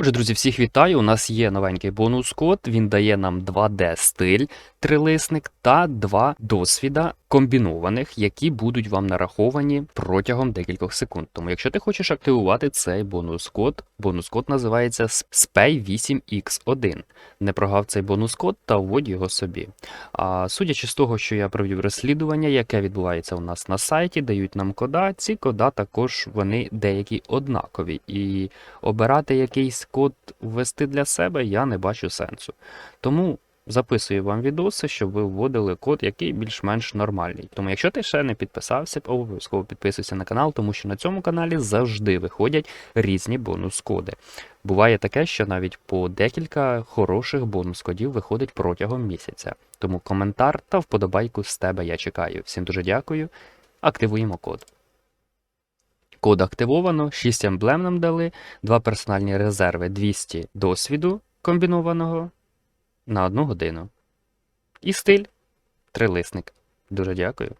Отже, друзі, всіх вітаю. У нас є новенький бонус код. Він дає нам 2D стиль, трилисник та два досвіда комбінованих, які будуть вам нараховані протягом декількох секунд. Тому, якщо ти хочеш активувати цей бонус код, бонус код називається SPAY8X1. Не прогав цей бонус код та вводь його собі. А судячи з того, що я провів розслідування, яке відбувається у нас на сайті, дають нам кода. Ці кода також вони деякі однакові. І обирати якийсь код ввести для себе я не бачу сенсу. Тому записую вам відоси, щоб ви вводили код, який більш-менш нормальний. Тому, якщо ти ще не підписався, обов'язково підписуйся на канал, тому що на цьому каналі завжди виходять різні бонус-коди. Буває таке, що навіть по декілька хороших бонус-кодів виходить протягом місяця. Тому коментар та вподобайку з тебе я чекаю. Всім дуже дякую. Активуємо код. Код активовано, 6 емблем нам дали, 2 персональні резерви 200 досвіду комбінованого на одну годину. І стиль трилисник. Дуже дякую.